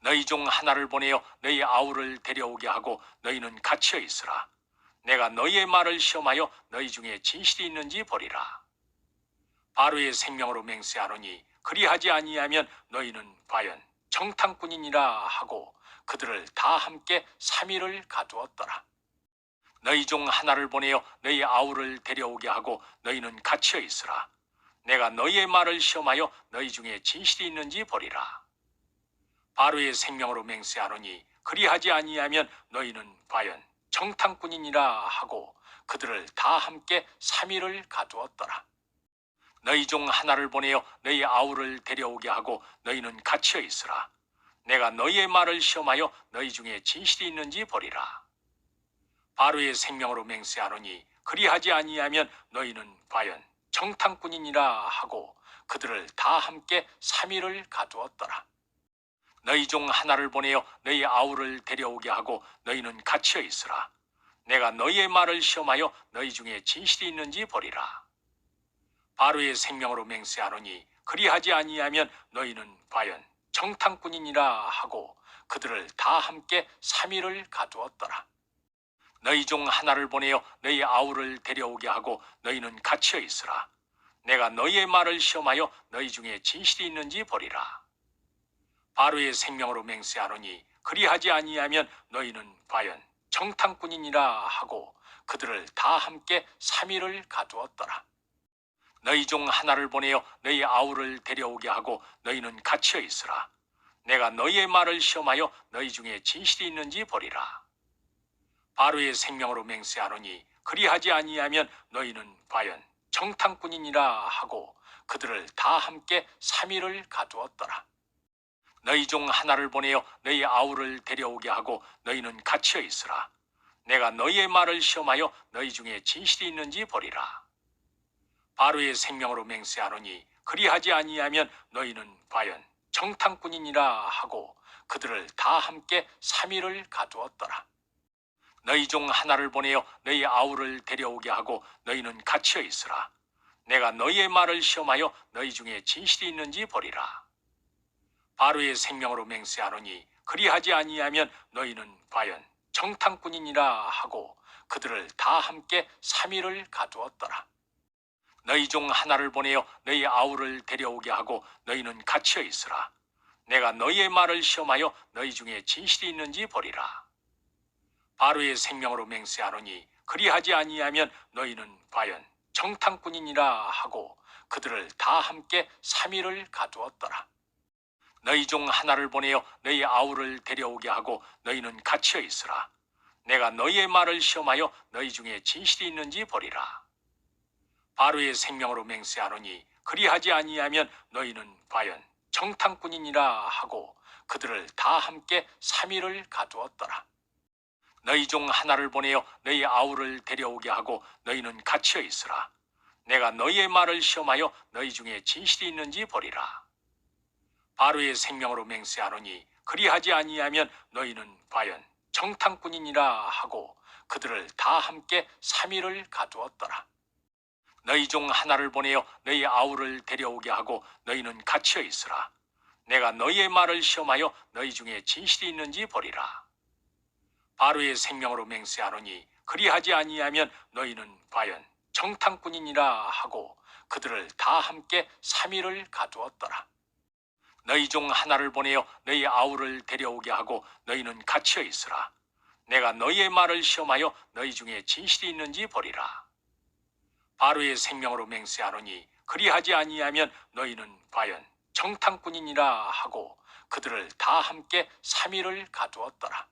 너희 중 하나를 보내어 너희 아우를 데려오게 하고 너희는 갇혀 있으라. 내가 너희의 말을 시험하여 너희 중에 진실이 있는지 보리라. 바로의 생명으로 맹세하노니 그리하지 아니하면 너희는 과연 정탐꾼이니라 하고 그들을 다 함께 삼일을 가두었더라. 너희 중 하나를 보내어 너희 아우를 데려오게 하고 너희는 갇혀 있으라. 내가 너희의 말을 시험하여 너희 중에 진실이 있는지 보리라. 바로의 생명으로 맹세하노니 그리하지 아니하면 너희는 과연 정탐꾼이니라 하고 그들을 다 함께 삼일을 가두었더라. 너희 중 하나를 보내어 너희 아우를 데려오게 하고 너희는 갇혀 있으라. 내가 너희의 말을 시험하여 너희 중에 진실이 있는지 보리라. 바로의 생명으로 맹세하노니 그리하지 아니하면 너희는 과연 정탐꾼이니라 하고 그들을 다 함께 삼일을 가두었더라. 너희 중 하나를 보내어 너희 아우를 데려오게 하고 너희는 갇혀 있으라. 내가 너희의 말을 시험하여 너희 중에 진실이 있는지 보리라. 바로의 생명으로 맹세하노니 그리하지 아니하면 너희는 과연 정탐꾼이니라 하고 그들을 다 함께 삼일을 가두었더라. 너희 중 하나를 보내어 너희 아우를 데려오게 하고 너희는 갇혀 있으라. 내가 너희의 말을 시험하여 너희 중에 진실이 있는지 보리라. 바로의 생명으로 맹세하노니 그리하지 아니하면 너희는 과연 정탐꾼이니라 하고 그들을 다 함께 삼일을 가두었더라. 너희 중 하나를 보내어 너희 아우를 데려오게 하고 너희는 갇혀 있으라. 내가 너희의 말을 시험하여 너희 중에 진실이 있는지 보리라. 바로의 생명으로 맹세하노니 그리하지 아니하면 너희는 과연 정탐꾼이니라 하고 그들을 다 함께 삼일을 가두었더라. 너희 중 하나를 보내어 너희 아우를 데려오게 하고 너희는 갇혀 있으라. 내가 너희의 말을 시험하여 너희 중에 진실이 있는지 보리라. 바로의 생명으로 맹세하노니 그리하지 아니하면 너희는 과연 정탐꾼이니라 하고 그들을 다 함께 삼일을 가두었더라. 너희 중 하나를 보내어 너희 아우를 데려오게 하고 너희는 갇혀 있으라. 내가 너희의 말을 시험하여 너희 중에 진실이 있는지 보리라. 바로의 생명으로 맹세하노니 그리하지 아니하면 너희는 과연 정탐꾼이니라 하고 그들을 다 함께 삼일을 가두었더라. 너희 중 하나를 보내어 너희 아우를 데려오게 하고 너희는 갇혀 있으라. 내가 너희의 말을 시험하여 너희 중에 진실이 있는지 보리라. 바로의 생명으로 맹세하노니 그리하지 아니하면 너희는 과연 정탐꾼이니라 하고 그들을 다 함께 삼일을 가두었더라. 너희 중 하나를 보내어 너희 아우를 데려오게 하고 너희는 갇혀 있으라. 내가 너희의 말을 시험하여 너희 중에 진실이 있는지 보리라. 바로의 생명으로 맹세하노니 그리하지 아니하면 너희는 과연 정탐꾼이니라 하고 그들을 다 함께 삼일을 가두었더라. 너희 중 하나를 보내어 너희 아우를 데려오게 하고 너희는 갇혀 있으라. 내가 너희의 말을 시험하여 너희 중에 진실이 있는지 보리라. 바로의 생명으로 맹세하노니 그리하지 아니하면 너희는 과연 정탐꾼이니라 하고 그들을 다 함께 삼일을 가두었더라. 너희 중 하나를 보내어 너희 아우를 데려오게 하고 너희는 갇혀 있으라. 내가 너희의 말을 시험하여 너희 중에 진실이 있는지 보리라. 바로의 생명으로 맹세하노니 그리하지 아니하면 너희는 과연 정탐꾼이니라 하고 그들을 다 함께 삼일을 가두었더라. 너희 중 하나를 보내어 너희 아우를 데려오게 하고 너희는 갇혀 있으라. 내가 너희의 말을 시험하여 너희 중에 진실이 있는지 보리라. 바로의 생명으로 맹세하노니 그리하지 아니하면 너희는 과연 정탐꾼이니라 하고 그들을 다 함께 삼일을 가두었더라.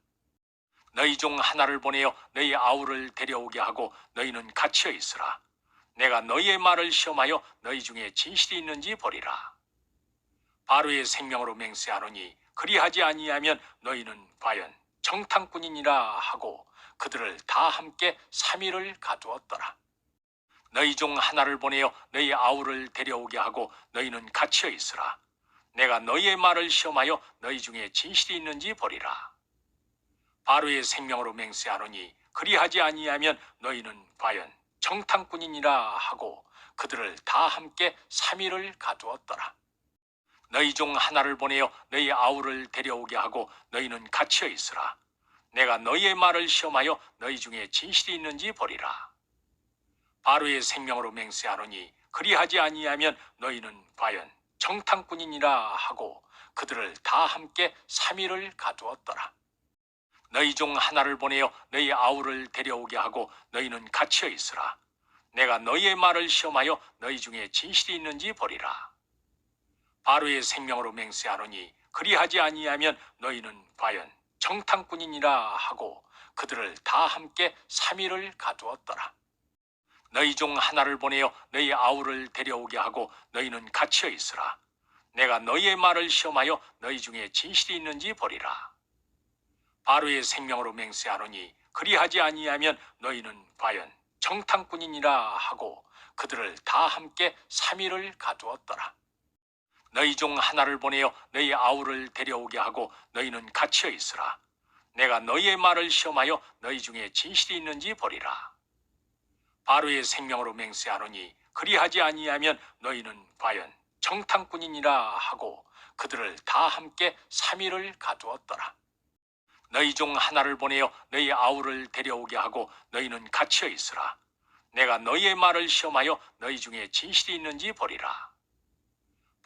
너희 중 하나를 보내어 너희 아우를 데려오게 하고 너희는 갇혀 있으라. 내가 너희의 말을 시험하여 너희 중에 진실이 있는지 보리라. 바로의 생명으로 맹세하노니 그리하지 아니하면 너희는 과연 정탐꾼이니라 하고 그들을 다 함께 삼일을 가두었더라. 너희 중 하나를 보내어 너희 아우를 데려오게 하고 너희는 갇혀 있으라. 내가 너희의 말을 시험하여 너희 중에 진실이 있는지 보리라. 바로의 생명으로 맹세하노니 그리하지 아니하면 너희는 과연 정탐꾼이니라 하고 그들을 다 함께 삼일을 가두었더라. 너희 중 하나를 보내어 너희 아우를 데려오게 하고 너희는 갇혀 있으라. 내가 너희의 말을 시험하여 너희 중에 진실이 있는지 보리라. 바로의 생명으로 맹세하노니 그리하지 아니하면 너희는 과연 정탐꾼이니라 하고 그들을 다 함께 삼일을 가두었더라. 너희 중 하나를 보내어 너희 아우를 데려오게 하고 너희는 갇혀 있으라. 내가 너희의 말을 시험하여 너희 중에 진실이 있는지 보리라. 바로의 생명으로 맹세하노니 그리하지 아니하면 너희는 과연 정탐꾼이니라 하고 그들을 다 함께 삼일을 가두었더라. 너희 중 하나를 보내어 너희 아우를 데려오게 하고 너희는 갇혀 있으라. 내가 너희의 말을 시험하여 너희 중에 진실이 있는지 보리라. 바로의 생명으로 맹세하노니 그리하지 아니하면 너희는 과연 정탐꾼이니라 하고 그들을 다 함께 삼일을 가두었더라. 너희 중 하나를 보내어 너희 아우를 데려오게 하고 너희는 갇혀 있으라. 내가 너희의 말을 시험하여 너희 중에 진실이 있는지 보리라. 바로의 생명으로 맹세하노니 그리하지 아니하면 너희는 과연 정탐꾼이니라 하고 그들을 다 함께 삼일을 가두었더라. 너희 중 하나를 보내어 너희 아우를 데려오게 하고 너희는 갇혀 있으라. 내가 너희의 말을 시험하여 너희 중에 진실이 있는지 보리라.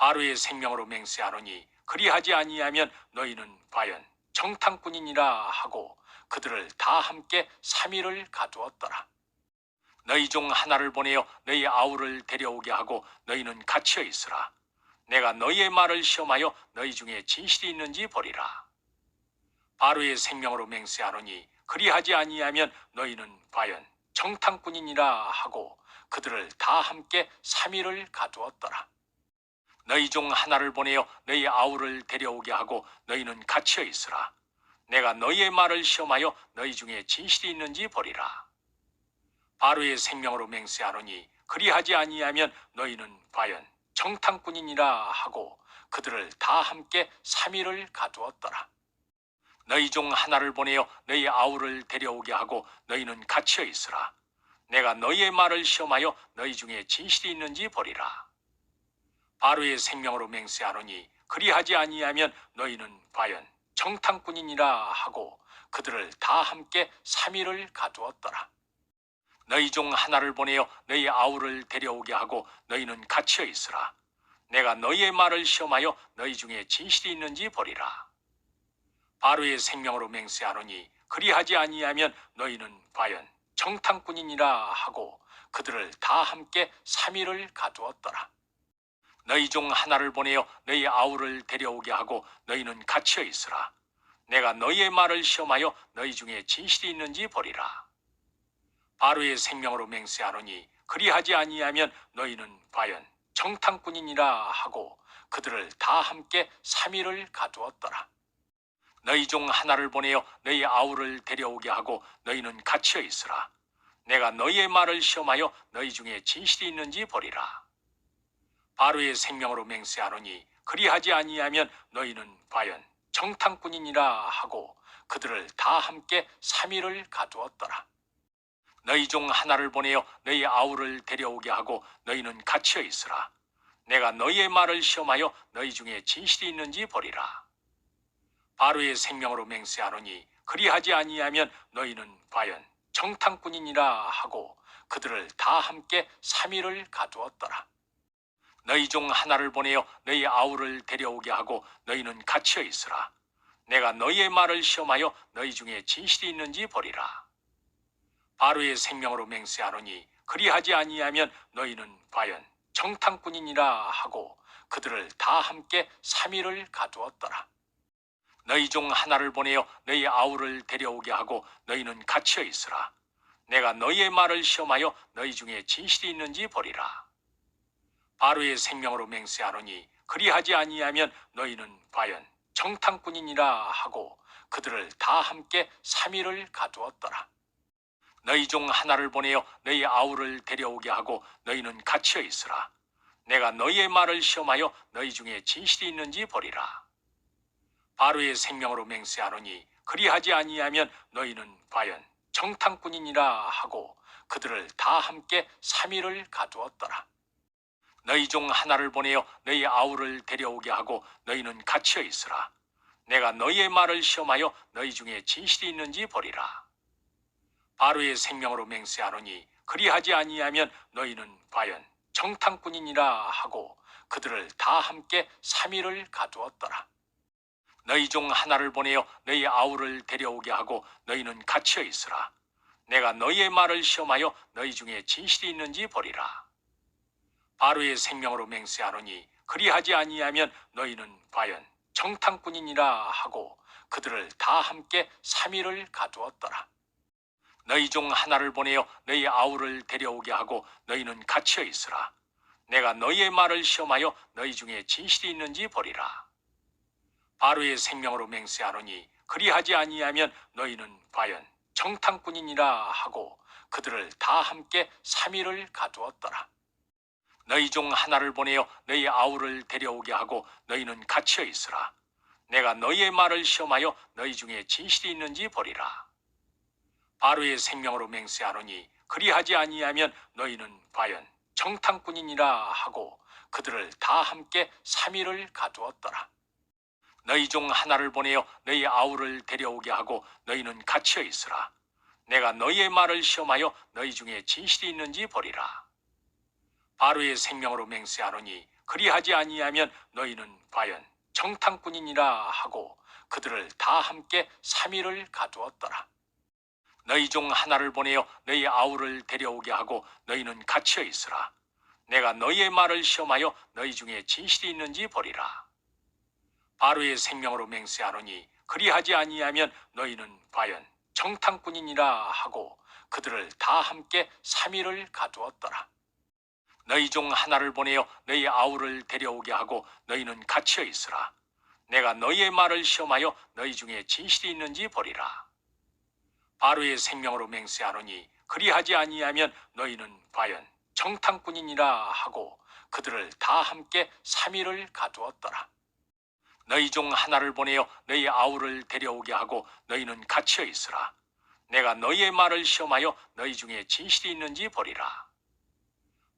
바로의 생명으로 맹세하노니 그리하지 아니하면 너희는 과연 정탐꾼이니라 하고 그들을 다 함께 삼일을 가두었더라. 너희 중 하나를 보내어 너희 아우를 데려오게 하고 너희는 갇혀 있으라. 내가 너희의 말을 시험하여 너희 중에 진실이 있는지 보리라. 바로의 생명으로 맹세하노니 그리하지 아니하면 너희는 과연 정탐꾼이니라 하고 그들을 다 함께 삼일을 가두었더라. 너희 중 하나를 보내어 너희 아우를 데려오게 하고 너희는 갇혀 있으라. 내가 너희의 말을 시험하여 너희 중에 진실이 있는지 보리라. 바로의 생명으로 맹세하노니 그리하지 아니하면 너희는 과연 정탐꾼이니라 하고 그들을 다 함께 삼일을 가두었더라. 너희 중 하나를 보내어 너희 아우를 데려오게 하고 너희는 갇혀 있으라. 내가 너희의 말을 시험하여 너희 중에 진실이 있는지 보리라. 바로의 생명으로 맹세하노니 그리하지 아니하면 너희는 과연 정탐꾼이니라 하고 그들을 다 함께 삼일을 가두었더라. 너희 중 하나를 보내어 너희 아우를 데려오게 하고 너희는 갇혀 있으라. 내가 너희의 말을 시험하여 너희 중에 진실이 있는지 보리라. 바로의 생명으로 맹세하노니 그리하지 아니하면 너희는 과연 정탐꾼이니라 하고 그들을 다 함께 삼일을 가두었더라. 너희 중 하나를 보내어 너희 아우를 데려오게 하고 너희는 갇혀 있으라. 내가 너희의 말을 시험하여 너희 중에 진실이 있는지 보리라. 바로의 생명으로 맹세하노니 그리하지 아니하면 너희는 과연 정탐꾼이니라 하고 그들을 다 함께 삼일을 가두었더라. 너희 중 하나를 보내어 너희 아우를 데려오게 하고 너희는 갇혀 있으라. 내가 너희의 말을 시험하여 너희 중에 진실이 있는지 보리라. 바로의 생명으로 맹세하노니 그리하지 아니하면 너희는 과연 정탐꾼이니라 하고 그들을 다 함께 삼일을 가두었더라. 너희 중 하나를 보내어 너희 아우를 데려오게 하고 너희는 갇혀 있으라. 내가 너희의 말을 시험하여 너희 중에 진실이 있는지 보리라. 바로의 생명으로 맹세하노니 그리하지 아니하면 너희는 과연 정탐꾼이니라 하고 그들을 다 함께 삼일을 가두었더라. 너희 중 하나를 보내어 너희 아우를 데려오게 하고 너희는 갇혀 있으라. 내가 너희의 말을 시험하여 너희 중에 진실이 있는지 보리라. 바로의 생명으로 맹세하노니 그리하지 아니하면 너희는 과연 정탐꾼이니라 하고 그들을 다 함께 삼일을 가두었더라. 너희 중 하나를 보내어 너희 아우를 데려오게 하고 너희는 갇혀 있으라. 내가 너희의 말을 시험하여 너희 중에 진실이 있는지 보리라. 바로의 생명으로 맹세하노니 그리하지 아니하면 너희는 과연 정탐꾼이니라 하고 그들을 다 함께 삼일을 가두었더라. 너희 중 하나를 보내어 너희 아우를 데려오게 하고 너희는 갇혀 있으라. 내가 너희의 말을 시험하여 너희 중에 진실이 있는지 보리라. 바로의 생명으로 맹세하노니 그리하지 아니하면 너희는 과연 정탐꾼이니라 하고 그들을 다 함께 삼일을 가두었더라. 너희 중 하나를 보내어 너희 아우를 데려오게 하고 너희는 갇혀 있으라. 내가 너희의 말을 시험하여 너희 중에 진실이 있는지 보리라. 바로의 생명으로 맹세하노니 그리하지 아니하면 너희는 과연 정탐꾼이니라 하고 그들을 다 함께 삼일을 가두었더라. 너희 중 하나를 보내어 너희 아우를 데려오게 하고 너희는 갇혀 있으라. 내가 너희의 말을 시험하여 너희 중에 진실이 있는지 보리라. 바로의 생명으로 맹세하노니 그리하지 아니하면 너희는 과연 정탐꾼이니라 하고 그들을 다 함께 삼일을 가두었더라. 너희 중 하나를 보내어 너희 아우를 데려오게 하고 너희는 갇혀 있으라. 내가 너희의 말을 시험하여 너희 중에 진실이 있는지 보리라. 바로의 생명으로 맹세하노니 그리하지 아니하면 너희는 과연 정탐꾼이니라 하고 그들을 다 함께 삼일을 가두었더라. 너희 중 하나를 보내어 너희 아우를 데려오게 하고 너희는 갇혀 있으라. 내가 너희의 말을 시험하여 너희 중에 진실이 있는지 보리라. 바로의 생명으로 맹세하노니 그리하지 아니하면 너희는 과연 정탐꾼이니라 하고 그들을 다 함께 삼일을 가두었더라. 너희 중 하나를 보내어 너희 아우를 데려오게 하고 너희는 갇혀 있으라. 내가 너희의 말을 시험하여 너희 중에 진실이 있는지 보리라. 바로의 생명으로 맹세하노니 그리하지 아니하면 너희는 과연 정탐꾼이니라 하고 그들을 다 함께 삼일을 가두었더라. 너희 중 하나를 보내어 너희 아우를 데려오게 하고 너희는 갇혀 있으라. 내가 너희의 말을 시험하여 너희 중에 진실이 있는지 보리라. 바로의 생명으로 맹세하노니 그리하지 아니하면 너희는 과연 정탐꾼이니라 하고 그들을 다 함께 삼일을 가두었더라. 너희 중 하나를 보내어 너희 아우를 데려오게 하고 너희는 갇혀 있으라. 내가 너희의 말을 시험하여 너희 중에 진실이 있는지 보리라. 바로의 생명으로 맹세하노니 그리하지 아니하면 너희는 과연 정탐꾼이니라 하고 그들을 다 함께 삼일을 가두었더라. 너희 중 하나를 보내어 너희 아우를 데려오게 하고 너희는 갇혀 있으라. 내가 너희의 말을 시험하여 너희 중에 진실이 있는지 보리라.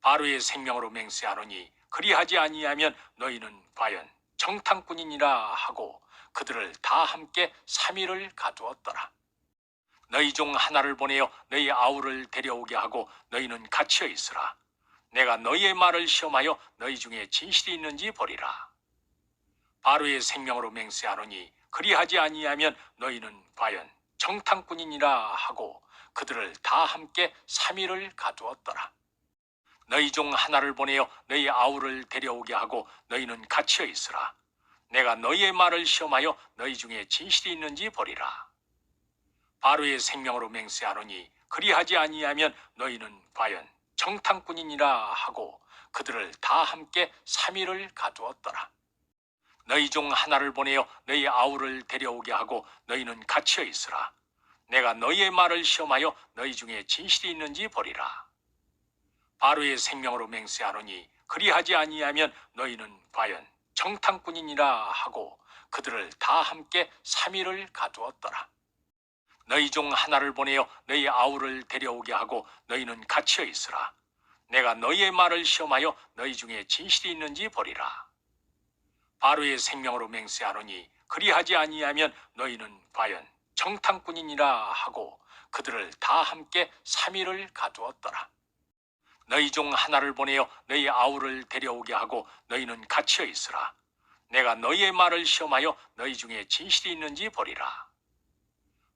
바로의 생명으로 맹세하노니 그리하지 아니하면 너희는 과연 정탐꾼이니라 하고 그들을 다 함께 삼일을 가두었더라. 너희 중 하나를 보내어 너희 아우를 데려오게 하고 너희는 갇혀 있으라. 내가 너희의 말을 시험하여 너희 중에 진실이 있는지 보리라. 바로의 생명으로 맹세하노니 그리하지 아니하면 너희는 과연 정탐꾼이니라 하고 그들을 다 함께 삼일을 가두었더라. 너희 중 하나를 보내어 너희 아우를 데려오게 하고 너희는 갇혀 있으라. 내가 너희의 말을 시험하여 너희 중에 진실이 있는지 보리라. 바로의 생명으로 맹세하노니 그리하지 아니하면 너희는 과연 정탐꾼이니라 하고 그들을 다 함께 삼일을 가두었더라. 너희 중 하나를 보내어 너희 아우를 데려오게 하고 너희는 갇혀 있으라. 내가 너희의 말을 시험하여 너희 중에 진실이 있는지 보리라. 바로의 생명으로 맹세하노니 그리하지 아니하면 너희는 과연 정탐꾼이니라 하고 그들을 다 함께 삼일을 가두었더라. 너희 중 하나를 보내어 너희 아우를 데려오게 하고 너희는 갇혀 있으라. 내가 너희의 말을 시험하여 너희 중에 진실이 있는지 보리라. 바로의 생명으로 맹세하노니 그리하지 아니하면 너희는 과연 정탐꾼이니라 하고 그들을 다 함께 삼일을 가두었더라. 너희 중 하나를 보내어 너희 아우를 데려오게 하고 너희는 갇혀 있으라. 내가 너희의 말을 시험하여 너희 중에 진실이 있는지 보리라.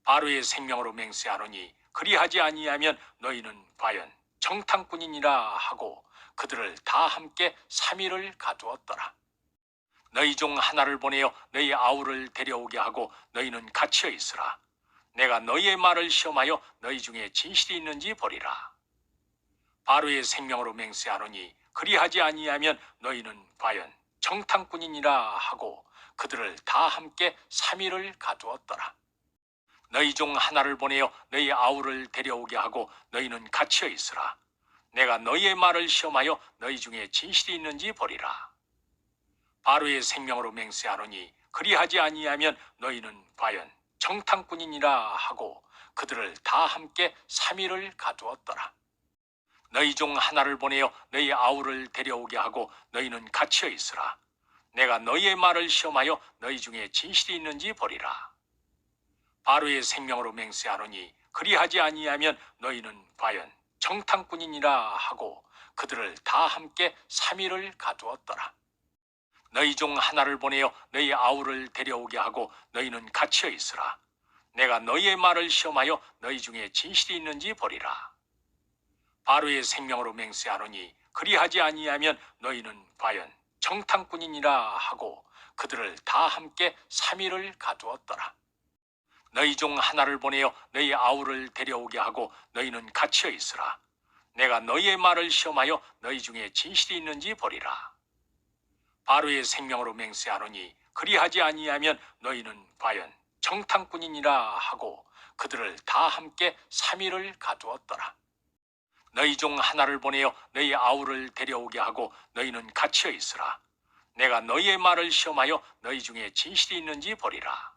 바로의 생명으로 맹세하노니 그리하지 아니하면 너희는 과연 정탐꾼이니라 하고 그들을 다 함께 삼일을 가두었더라. 너희 중 하나를 보내어 너희 아우를 데려오게 하고 너희는 갇혀 있으라. 내가 너희의 말을 시험하여 너희 중에 진실이 있는지 보리라. 바로의 생명으로 맹세하노니 그리하지 아니하면 너희는 과연 정탐꾼이니라 하고 그들을 다 함께 삼일을 가두었더라. 너희 중 하나를 보내어 너희 아우를 데려오게 하고 너희는 갇혀 있으라. 내가 너희의 말을 시험하여 너희 중에 진실이 있는지 보리라. 바로의 생명으로 맹세하노니 그리하지 아니하면 너희는 과연 정탐꾼이니라 하고 그들을 다 함께 삼일을 가두었더라. 너희 중 하나를 보내어 너희 아우를 데려오게 하고 너희는 갇혀 있으라. 내가 너희의 말을 시험하여 너희 중에 진실이 있는지 보리라. 바로의 생명으로 맹세하노니 그리하지 아니하면 너희는 과연 정탐꾼이니라 하고 그들을 다 함께 삼일을 가두었더라. 너희 중 하나를 보내어 너희 아우를 데려오게 하고 너희는 갇혀 있으라. 내가 너희의 말을 시험하여 너희 중에 진실이 있는지 보리라. 바로의 생명으로 맹세하노니 그리하지 아니하면 너희는 과연 정탐꾼이니라 하고 그들을 다 함께 삼일을 가두었더라. 너희 중 하나를 보내어 너희 아우를 데려오게 하고 너희는 갇혀 있으라. 내가 너희의 말을 시험하여 너희 중에 진실이 있는지 보리라. 바로의 생명으로 맹세하노니 그리하지 아니하면 너희는 과연 정탐꾼이니라 하고 그들을 다 함께 삼일을 가두었더라. 너희 중 하나를 보내어 너희 아우를 데려오게 하고 너희는 갇혀 있으라. 내가 너희의 말을 시험하여 너희 중에 진실이 있는지 보리라.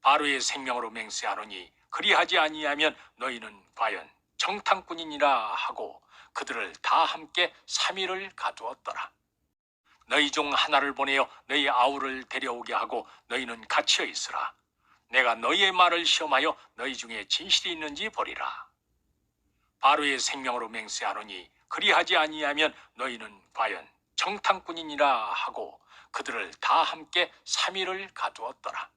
바로의 생명으로 맹세하노니 그리하지 아니하면 너희는 과연 정탐꾼이니라 하고 그들을 다 함께 삼일을 가두었더라. 너희 중 하나를 보내어 너희 아우를 데려오게 하고 너희는 갇혀 있으라. 내가 너희의 말을 시험하여 너희 중에 진실이 있는지 보리라. 바로의 생명으로 맹세하노니 그리하지 아니하면 너희는 과연 정탐꾼이니라 하고 그들을 다 함께 삼일을 가두었더라.